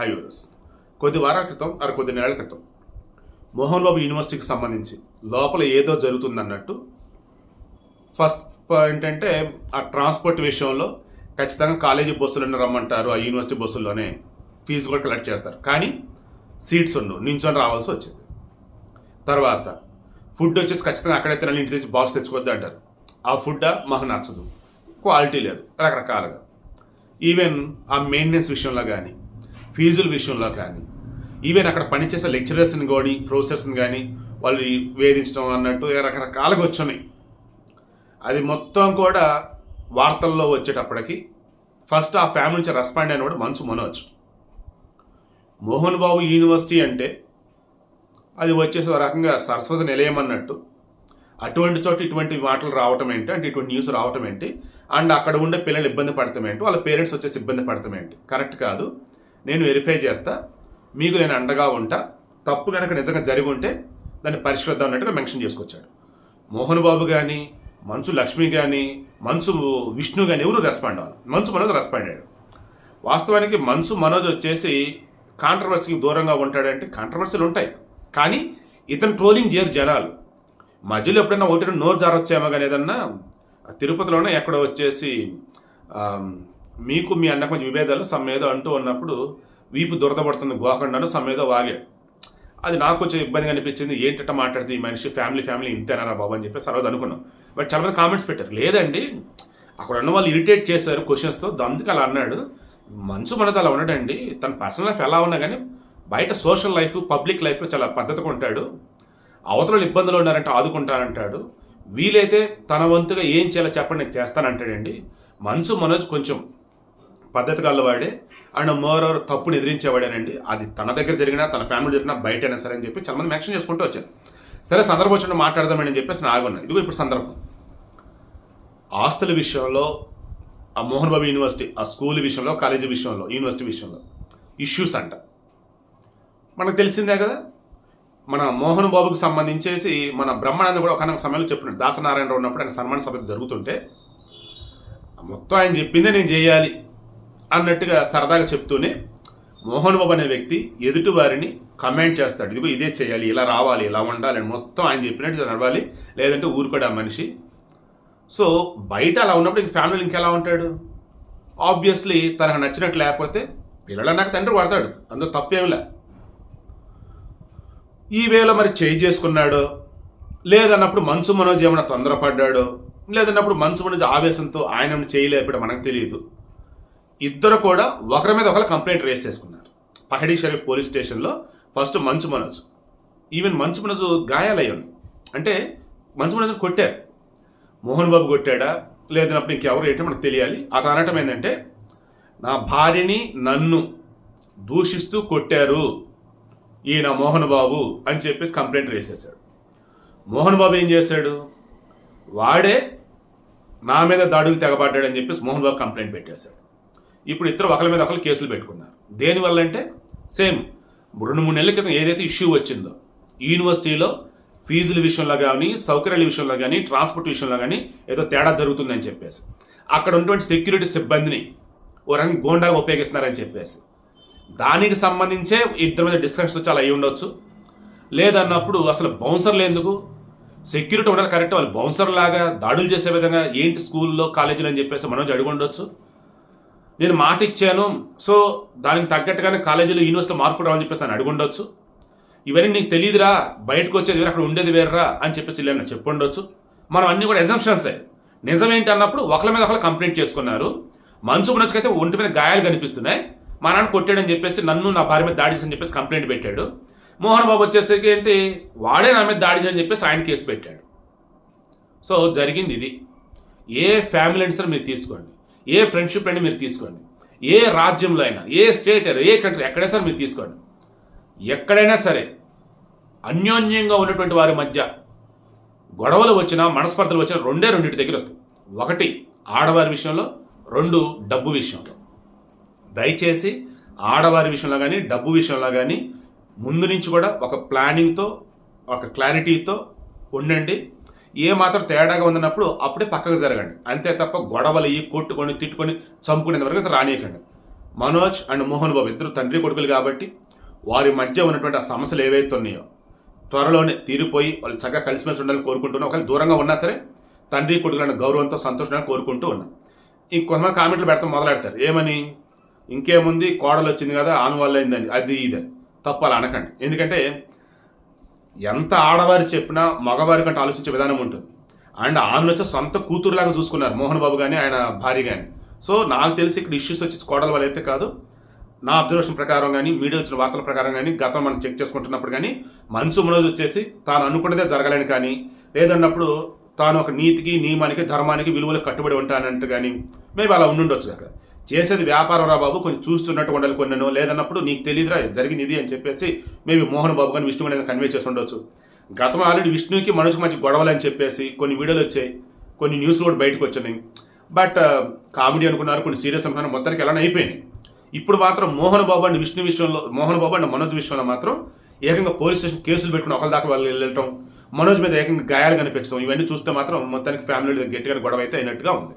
Highways కొద్ది వారాల క్రితం అర కొద్ది నెలల క్రితం మోహన్ బాబు యూనివర్సిటీకి సంబంధించి లోపల ఏదో జరుగుతుందన్నట్టు ఫస్ట్ ఏంటంటే ఆ ట్రాన్స్పోర్ట్ విషయంలో ఖచ్చితంగా కాలేజీ బస్సులను రమ్మంటారు ఆ యూనివర్సిటీ బస్సుల్లోనే ఫీజు కూడా కలెక్ట్ చేస్తారు. కానీ సీట్స్ ఉండవు నించొని రావాల్సి వచ్చింది. తర్వాత ఫుడ్ వచ్చేసి ఖచ్చితంగా అక్కడే తినాలి ఇంటి తెచ్చి బాక్స్ తెచ్చుకోవద్దు అంటారు. ఆ ఫుడ్ మాకు నచ్చదు క్వాలిటీ లేదు రకరకాలుగా. ఈవెన్ ఆ మెయింటెనెన్స్ విషయంలో కానీ ఫీజుల విషయంలో కానీ ఈవెన్ అక్కడ పనిచేసే లెక్చరర్స్ని కానీ ప్రొఫెసర్స్ని కానీ వాళ్ళు వేధించడం అన్నట్టు రకరకాలుగా వచ్చినాయి అది మొత్తం కూడా వార్తల్లో వచ్చేటప్పటికి ఫస్ట్ ఆ ఫ్యామిలీ నుంచి రెస్పాండ్ అయినవాడు మంచు మనోజ్. మోహన్ బాబు యూనివర్సిటీ అంటే అది వచ్చేసి ఒక రకంగా సరస్వతి నిలయం అన్నట్టు. అటువంటి చోట ఇటువంటి మాటలు రావటం ఏంటి? అంటే ఇటువంటి న్యూస్ రావటం ఏంటి? అండ్ అక్కడ ఉండే పిల్లలు ఇబ్బంది పడతాం ఏంటి? వాళ్ళ పేరెంట్స్ వచ్చేసి ఇబ్బంది పడతాం ఏంటి? కరెక్ట్ కాదు. నేను వెరిఫై చేస్తా. మీకు నేను అండగా ఉంటా. తప్పు కనుక నిజంగా జరిగి ఉంటే దాన్ని పరిష్కరిద్దాం అన్నట్టుగా మెన్షన్ చేసుకొచ్చాడు. మోహన్ బాబు కానీ మంచు లక్ష్మి కానీ మంచు విష్ణు కానీ ఎవరు రెస్పాండ్ అవ్వాలి? మంచు మనోజ్ రెస్పాండ్ అయ్యాడు. వాస్తవానికి మంచు మనోజ్ వచ్చేసి కాంట్రవర్సీకి దూరంగా ఉంటాడంటే కాంట్రవర్సీలు ఉంటాయి. కానీ ఇతను ట్రోలింగ్ చేయరు జనాలు. మధ్యలో ఎప్పుడైనా ఒకటి నోరు జారొచ్చేమో కానీ ఏదన్నా తిరుపతిలోనే ఎక్కడో వచ్చేసి మీకు మీ అన్న కొంచెం విభేదాలు సమ్మేదో అంటూ ఉన్నప్పుడు వీపు దురదపడుతుంది గోకండాను సమ్మేదో వాగాడు అది నాకు కొంచెం ఇబ్బందిగా అనిపించింది ఏంటంటే మాట్లాడుతుంది ఈ మనిషి ఫ్యామిలీ ఫ్యామిలీ ఇంతేనారా బాబు అని చెప్పేసి ఆ అనుకున్నాం. బట్ చాలా మంది కామెంట్స్ పెట్టారు లేదండి అక్కడ ఉన్న వాళ్ళు ఇరిటేట్ చేశారు క్వశ్చన్స్తో అందుకు అలా అన్నాడు. మంచు మనసు అలా ఉన్నాడండి తన పర్సనల్ లైఫ్ ఎలా ఉన్నా కానీ బయట సోషల్ లైఫ్ పబ్లిక్ లైఫ్లో చాలా పద్ధతిగా ఉంటాడు. అవతల ఇబ్బందులు ఉన్నారంటే ఆదుకుంటానంటాడు వీలైతే తన వంతుగా ఏం చేయాలో చెప్పండి నేను చేస్తానంటాడండి. మంచు మనోజ్ కొంచెం పద్ధతి గల్లవాడే అండ్ మోర్ ఓవర్ తప్పుని ఎదిరించేవాడేనండి. అది తన దగ్గర జరిగినా తన ఫ్యామిలీ జరిగినా బయట అయినా సరే అని చెప్పి చాలా మంది మెన్షన్ చేసుకుంటూ వచ్చారు. సరే సందర్భం వచ్చిన మాట్లాడదామని చెప్పేసి నేను ఆగున్నాను. ఇదిగో ఇప్పుడు సందర్భం. ఆస్తుల విషయంలో ఆ మోహన్ బాబు యూనివర్సిటీ ఆ స్కూల్ విషయంలో కాలేజీ విషయంలో యూనివర్సిటీ విషయంలో ఇష్యూస్ అంట. మనకు తెలిసిందే కదా? మన మోహన్ బాబుకి సంబంధించేసి మన బ్రహ్మానంద కూడా ఒక సమయంలో చెప్పినాడు. దాసనారాయణరావు ఉన్నప్పుడు ఆయన సన్మాన సభ జరుగుతుంటే మొత్తం ఆయన చెప్పిందే నేను చేయాలి. అన్నట్టుగా సరదాగా చెప్తూనే మోహన్ బాబు అనే వ్యక్తి ఎదుటి వారిని కమెంట్ చేస్తాడు. ఇదిగో ఇదే చేయాలి ఇలా రావాలి ఇలా ఉండాలి అని మొత్తం ఆయన చెప్పినట్టు నడవాలి. లేదంటే ఊరుకోడు ఆ మనిషి. సో బయట అలా ఉన్నప్పుడు ఇంక ఫ్యామిలీ ఇంకెలా ఉంటాడు? ఆబ్వియస్లీ తనకు నచ్చినట్టు లేకపోతే పిల్లలు నాకు తండ్రి పడతాడు అందులో తప్పేమిలే ఈ వేళ మరి చేయి చేసుకున్నాడో? లేదన్నప్పుడు మనసు మనోజ్ ఏమైనా తొందరపడ్డాడో? లేదన్నప్పుడు మనసు మనోజ్ ఆవేశంతో ఆయన చేయలేపడం మనకు తెలియదు. ఇద్దరు కూడా ఒకరి మీద ఒకరు కంప్లైంట్ రేస్ చేసుకున్నారు. పహడీ షరీఫ్ పోలీస్ స్టేషన్లో ఫస్ట్ మంచు మనోజ్. ఈవెన్ మంచు మనోజ్ గాయాలయ్యాను అంటే మంచు మనోజ్ కొట్టారు. మోహన్ బాబు కొట్టాడా? లేదన్నప్పుడు ఇంకెవరు ఏంటో మనకు తెలియాలి. అది అనటం ఏంటంటే నా భార్యని నన్ను దూషిస్తూ కొట్టారు ఈయన మోహన్ బాబు అని చెప్పేసి కంప్లైంట్ వేసేశాడు మోహన్ బాబు ఏం చేశాడు? వాడే నా మీద దాడులు తెగబడ్డాడని చెప్పేసి మోహన్ బాబు కంప్లైంట్ పెట్టేశాడు. ఇప్పుడు ఇద్దరు ఒకరి మీద ఒకరు కేసులు పెట్టుకున్నారు. దేనివల్ల అంటే సేమ్ రెండు మూడు నెలల క్రితం ఏదైతే ఇష్యూ వచ్చిందో యూనివర్సిటీలో ఫీజుల విషయంలో కానీ సౌకర్యాల విషయంలో కానీ ట్రాన్స్పోర్ట్ విషయంలో కానీ ఏదో తేడా జరుగుతుందని చెప్పేసి అక్కడ ఉన్నటువంటి సెక్యూరిటీ సిబ్బందిని ఓ రంగు గోండాగా ఉపయోగిస్తున్నారని చెప్పేసి దానికి సంబంధించే ఇద్దరి మీద డిస్కషన్స్ చాలా అయి ఉండొచ్చు. లేదన్నప్పుడు అసలు బౌన్సర్లు ఎందుకు సెక్యూరిటీ ఉండాలి కరెక్ట్ వాళ్ళు బౌన్సర్ లాగా దాడులు చేసే విధంగా ఏంటి స్కూల్లో కాలేజీలు అని చెప్పేసి మనోజ్ అడిగి ఉండొచ్చు నేను మాట ఇచ్చాను. సో దానికి తగ్గట్టుగానే కాలేజీలో యూనివర్సిటీలో మార్పు రావాలని చెప్పేసి అని అడుగుండొచ్చు. ఇవన్నీ నీకు తెలియదురా బయటకు వచ్చేది వేరే అక్కడ ఉండేది వేర్రా అని చెప్పేసి ఇలా చెప్పుండొచ్చు. మనం అన్నీ కూడా ఎగ్జంప్షన్సే నిజమేంటి అన్నప్పుడు ఒకరి మీద ఒకరు కంప్లైంట్ చేసుకున్నారు. మంచు మనసుకైతే ఒంటి మీద గాయాలు కనిపిస్తున్నాయి. మా నాన్న కొట్టాడని చెప్పేసి నన్ను నా భార్య మీద దాడి అని చెప్పేసి కంప్లైంట్ పెట్టాడు. మోహన్ బాబు వచ్చేసరికి ఏంటి వాడే నా మీద దాడి చేయని చెప్పేసి ఆయన కేసు పెట్టాడు. సో జరిగింది ఇది. ఏ ఫ్యామిలీ అండ్ సార్ మీరు తీసుకోండి. ఏ ఫ్రెండ్షిప్ అయినా మీరు తీసుకోండి. ఏ రాజ్యంలో అయినా ఏ స్టేట్ అయినా ఏ కంట్రీ ఎక్కడైనా సరే మీరు తీసుకోండి. ఎక్కడైనా సరే అన్యోన్యంగా ఉన్నటువంటి వారి మధ్య గొడవలు వచ్చినా మనస్పర్ధలు వచ్చినా రెండే రెండింటి దగ్గర వస్తాయి. ఒకటి ఆడవారి విషయంలో రెండు డబ్బు విషయంలో. దయచేసి ఆడవారి విషయంలో కానీ డబ్బు విషయంలో కానీ ముందు నుంచి కూడా ఒక ప్లానింగ్తో ఒక క్లారిటీతో ఉండండి. ఏ మాత్రం తేడాగా ఉందన్నప్పుడు అప్పుడే పక్కకు జరగండి. అంతే తప్ప గొడవలు అయ్యి కొట్టుకొని తిట్టుకొని చంపుకునేంత వరకు రానియకండి. మనోజ్ అండ్ మోహన్ బాబు ఇద్దరు తండ్రి కొడుకులు కాబట్టి వారి మధ్య ఉన్నటువంటి ఆ సమస్యలు ఏవైతే ఉన్నాయో త్వరలోనే తీరిపోయి వాళ్ళు చక్కగా కలిసిమెలిసి ఉండాలని కోరుకుంటున్నాం. ఒకవేళ దూరంగా ఉన్నా సరే తండ్రి కొడుకులన్న గౌరవంతో సంతోషంగా కోరుకుంటూ ఉన్నాం. ఇంకొంతమంది కామెంట్లు పెడతాం మొదలెడతారు. ఏమని? ఇంకేముంది? కోడలు వచ్చింది కదా ఆమె వల్ల అయిందని అది ఇది తప్పు అలా అనకండి. ఎందుకంటే ఎంత ఆడవారు చెప్పినా మగవారి కంటే ఆలోచించే విధానం ఉంటుంది. అండ్ ఆమెను వచ్చి సొంత కూతురులాగా చూసుకున్నారు మోహన్ బాబు కానీ ఆయన భార్య కానీ సో నాకు తెలిసి ఇక్కడ ఇష్యూస్ వచ్చి కోడల వల్ల అయితే కాదు నా అబ్జర్వేషన్ ప్రకారం కానీ మీడియా వచ్చిన వార్తల ప్రకారం కానీ గతం మనం చెక్ చేసుకుంటున్నప్పుడు కానీ మనసు మనోజ్ వచ్చేసి తాను అనుకున్నదే జరగాలని కానీ లేదన్నప్పుడు తాను ఒక నీతికి నియమానికి ధర్మానికి విలువలకు కట్టుబడి ఉంటానంటూ కానీ మేబీ అలా ఉండుండొచ్చు అక్కడ చేసేది వ్యాపారం రా బాబు కొంచెం చూస్తున్నట్టు ఉండాలి కొన్నను. లేదన్నప్పుడు నీకు తెలియదురా జరిగింది ఇది అని చెప్పేసి మేబీ మోహన్ బాబు కానీ విష్ణు అనేది కన్వే చేసి ఉండొచ్చు. గతం ఆల్రెడీ విష్ణుకి మనసుకు మంచి గొడవలు అని చెప్పేసి కొన్ని వీడియోలు వచ్చాయి. కొన్ని న్యూస్లు కూడా బయటకు వచ్చినాయి బట్ కామెడీ అనుకున్నారు కొన్ని సీరియస్ అనుకున్నారు మొత్తానికి ఎలా అయిపోయినాయి ఇప్పుడు మాత్రం మోహన్ బాబు అండ్ విష్ణు విషయంలో మోహన్ బాబు అండ్ మనోజ్ విషయంలో మాత్రం ఏకంగా పోలీస్ స్టేషన్ కేసులు పెట్టుకుని ఒకరి దాకా వాళ్ళు వెళ్ళటం మనోజ్ మీద ఏకంగా గాయాలు కనిపించడం ఇవన్నీ చూస్తే మాత్రం మొత్తానికి ఫ్యామిలీ గట్టిగా గొడవ అయితే అయినట్టుగా ఉంది.